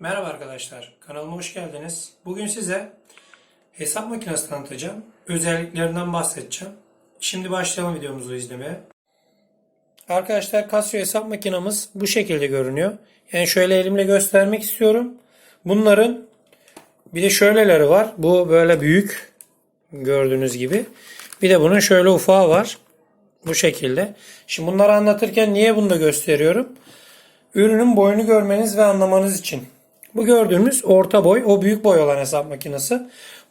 Merhaba arkadaşlar, kanalıma hoş geldiniz. Bugün size hesap makinesi tanıtacağım. Özelliklerinden bahsedeceğim. Şimdi başlayalım videomuzu izlemeye. Arkadaşlar Casio hesap makinamız bu şekilde görünüyor. Yani şöyle elimle göstermek istiyorum. Bunların bir de şöyleleri var. Bu böyle büyük gördüğünüz gibi. Bir de bunun şöyle ufağı var. Bu şekilde. Şimdi bunları anlatırken niye bunu da gösteriyorum? Ürünün boyunu görmeniz ve anlamanız için. Bu gördüğümüz orta boy, o büyük boy olan hesap makinesi.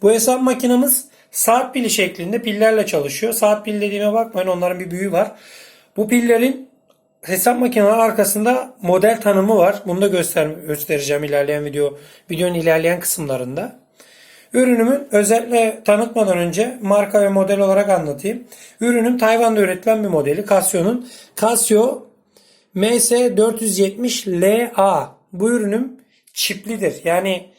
Bu hesap makinamız saat pili şeklinde pillerle çalışıyor. Saat pil dediğime bakmayın onların bir büyüğü var. Bu pillerin hesap makinenin arkasında model tanımı var. Bunu da göster göstereceğim ilerleyen video videonun ilerleyen kısımlarında. Ürünümün özellikle tanıtmadan önce marka ve model olarak anlatayım. Ürünüm Tayvan'da üretilen bir modeli. Casio'nun Casio MS470LA. Bu ürünüm çiplidir. Yani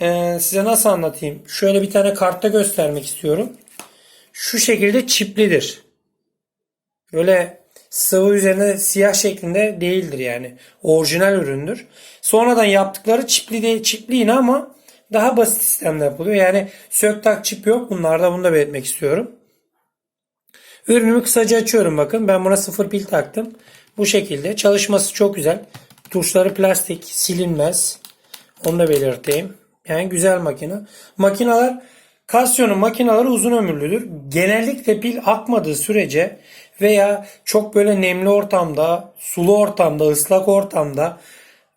e, size nasıl anlatayım? Şöyle bir tane kartta göstermek istiyorum. Şu şekilde çiplidir. Böyle sıvı üzerine siyah şeklinde değildir yani. Orijinal üründür. Sonradan yaptıkları çipli değil, çipli yine ama daha basit sistemde yapılıyor. Yani sök tak çip yok. Bunlarda bunu da belirtmek istiyorum. Ürünümü kısaca açıyorum bakın. Ben buna sıfır pil taktım. Bu şekilde. Çalışması çok güzel. Tuşları plastik, silinmez. Onu da belirteyim. Yani güzel makine. Makineler Casio'nun makineleri uzun ömürlüdür. Genellikle pil akmadığı sürece veya çok böyle nemli ortamda, sulu ortamda, ıslak ortamda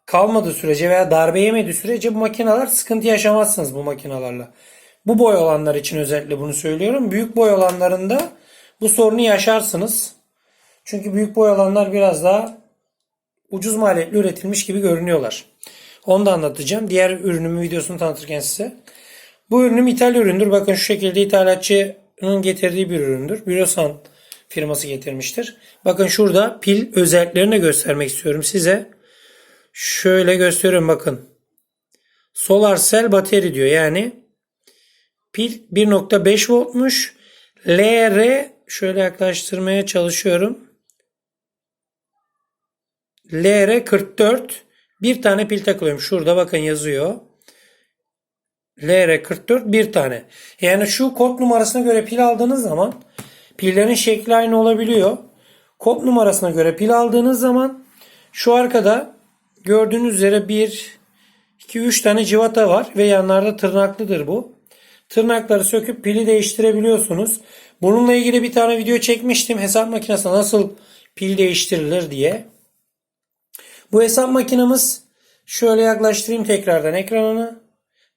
kalmadığı sürece veya darbe yemediği sürece bu makineler sıkıntı yaşamazsınız bu makinalarla. Bu boy olanlar için özellikle bunu söylüyorum. Büyük boy olanlarında bu sorunu yaşarsınız. Çünkü büyük boy olanlar biraz daha ucuz maliyetli üretilmiş gibi görünüyorlar. Onu da anlatacağım. Diğer ürünümün videosunu tanıtırken size. Bu ürünüm ithal üründür. Bakın şu şekilde ithalatçının getirdiği bir üründür. Bürosan firması getirmiştir. Bakın şurada pil özelliklerini göstermek istiyorum size. Şöyle gösteriyorum bakın. Solar cell battery diyor. Yani pil 1.5 voltmuş. LR şöyle yaklaştırmaya çalışıyorum. LR44 bir tane pil takılıyormuş. Şurada bakın yazıyor. LR44 bir tane. Yani şu kod numarasına göre pil aldığınız zaman pillerin şekli aynı olabiliyor. Kod numarasına göre pil aldığınız zaman şu arkada gördüğünüz üzere 1, 2, 3 tane civata var ve yanlarda tırnaklıdır bu. Tırnakları söküp pili değiştirebiliyorsunuz. Bununla ilgili bir tane video çekmiştim. Hesap makinesine nasıl pil değiştirilir diye. Bu hesap makinemiz şöyle yaklaştırayım tekrardan ekranını.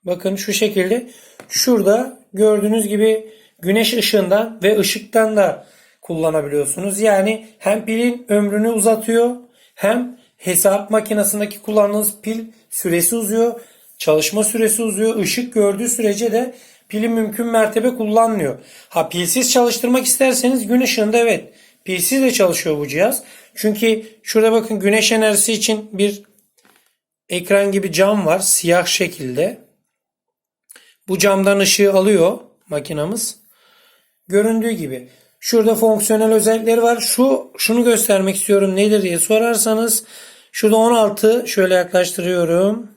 Bakın şu şekilde. Şurada gördüğünüz gibi güneş ışığından ve ışıktan da kullanabiliyorsunuz. Yani hem pilin ömrünü uzatıyor hem hesap makinesindeki kullandığınız pil süresi uzuyor. Çalışma süresi uzuyor. Işık gördüğü sürece de pili mümkün mertebe kullanmıyor. Ha pilsiz çalıştırmak isterseniz gün ışığında evet pilsiz de çalışıyor bu cihaz. Çünkü şurada bakın güneş enerjisi için bir ekran gibi cam var siyah şekilde. Bu camdan ışığı alıyor makinamız. Göründüğü gibi. Şurada fonksiyonel özellikleri var. Şu şunu göstermek istiyorum nedir diye sorarsanız şurada 16 şöyle yaklaştırıyorum.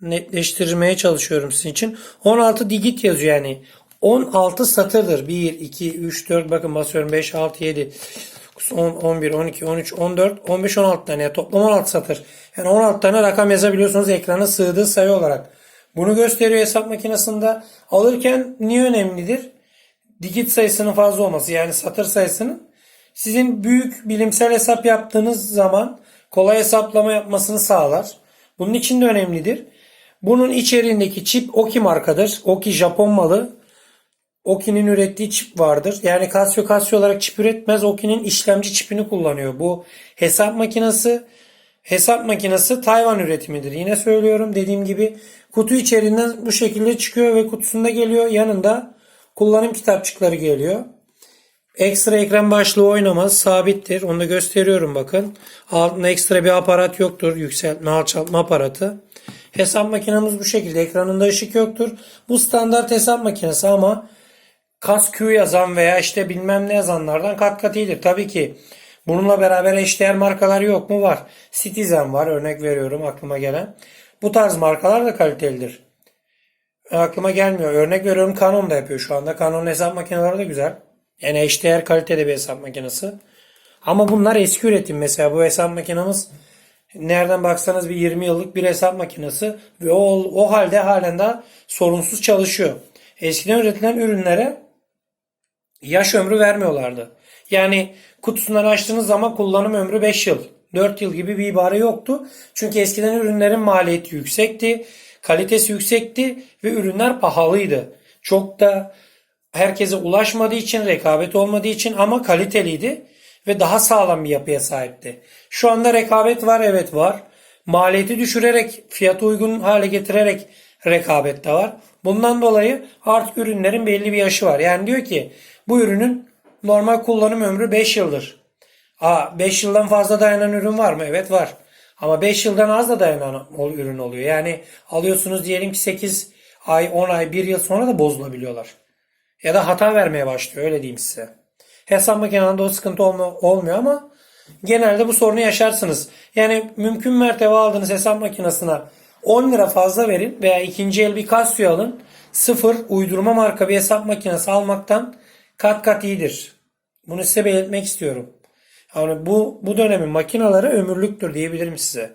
Netleştirmeye çalışıyorum sizin için. 16 digit yazıyor yani. 16 satırdır. 1, 2, 3, 4 bakın basıyorum 5, 6, 7, 10, 11, 12, 13, 14, 15, 16 tane. Yani toplam 16 satır. Yani 16 tane rakam yazabiliyorsunuz ekrana sığdığı sayı olarak. Bunu gösteriyor hesap makinesinde. Alırken niye önemlidir? Digit sayısının fazla olması yani satır sayısının sizin büyük bilimsel hesap yaptığınız zaman kolay hesaplama yapmasını sağlar. Bunun için de önemlidir. Bunun içeriğindeki çip Oki markadır. Oki Japon malı. Oki'nin ürettiği çip vardır. Yani Casio Casio olarak çip üretmez. Oki'nin işlemci çipini kullanıyor. Bu hesap makinesi hesap makinesi Tayvan üretimidir. Yine söylüyorum dediğim gibi kutu içeriğinden bu şekilde çıkıyor ve kutusunda geliyor. Yanında kullanım kitapçıkları geliyor. Ekstra ekran başlığı oynamaz. Sabittir. Onu da gösteriyorum bakın. Altında ekstra bir aparat yoktur. Yükseltme alçaltma aparatı. Hesap makinemiz bu şekilde. Ekranında ışık yoktur. Bu standart hesap makinesi ama CAS-Q yazan veya işte bilmem ne yazanlardan kat kat iyidir. Tabii ki bununla beraber eşdeğer markalar yok mu? Var. Citizen var örnek veriyorum aklıma gelen. Bu tarz markalar da kalitelidir. Aklıma gelmiyor. Örnek veriyorum Canon da yapıyor şu anda. Canon hesap makineleri de güzel. Yani eşdeğer kalitede bir hesap makinesi. Ama bunlar eski üretim. Mesela bu hesap makinemiz nereden baksanız bir 20 yıllık bir hesap makinesi ve o, o halde halen daha sorunsuz çalışıyor. Eskiden üretilen ürünlere yaş ömrü vermiyorlardı. Yani kutusundan açtığınız zaman kullanım ömrü 5 yıl, 4 yıl gibi bir ibare yoktu. Çünkü eskiden ürünlerin maliyeti yüksekti, kalitesi yüksekti ve ürünler pahalıydı. Çok da herkese ulaşmadığı için, rekabet olmadığı için ama kaliteliydi ve daha sağlam bir yapıya sahipti. Şu anda rekabet var, evet var. Maliyeti düşürerek, fiyatı uygun hale getirerek rekabet de var. Bundan dolayı artık ürünlerin belli bir yaşı var. Yani diyor ki bu ürünün normal kullanım ömrü 5 yıldır. Aa 5 yıldan fazla dayanan ürün var mı? Evet var. Ama 5 yıldan az da dayanan ürün oluyor. Yani alıyorsunuz diyelim ki 8 ay, 10 ay, 1 yıl sonra da bozulabiliyorlar. Ya da hata vermeye başlıyor öyle diyeyim size. Hesap makinelerinde o sıkıntı olmuyor ama genelde bu sorunu yaşarsınız. Yani mümkün mertebe aldığınız hesap makinesine 10 lira fazla verin veya ikinci el bir Casio alın. Sıfır uydurma marka bir hesap makinesi almaktan kat kat iyidir. Bunu size belirtmek istiyorum. Yani bu, bu dönemin makineleri ömürlüktür diyebilirim size.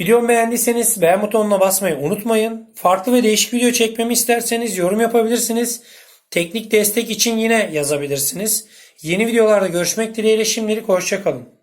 Videomu beğendiyseniz beğen butonuna basmayı unutmayın. Farklı ve değişik video çekmemi isterseniz yorum yapabilirsiniz. Teknik destek için yine yazabilirsiniz. Yeni videolarda görüşmek dileğiyle şimdilik hoşçakalın.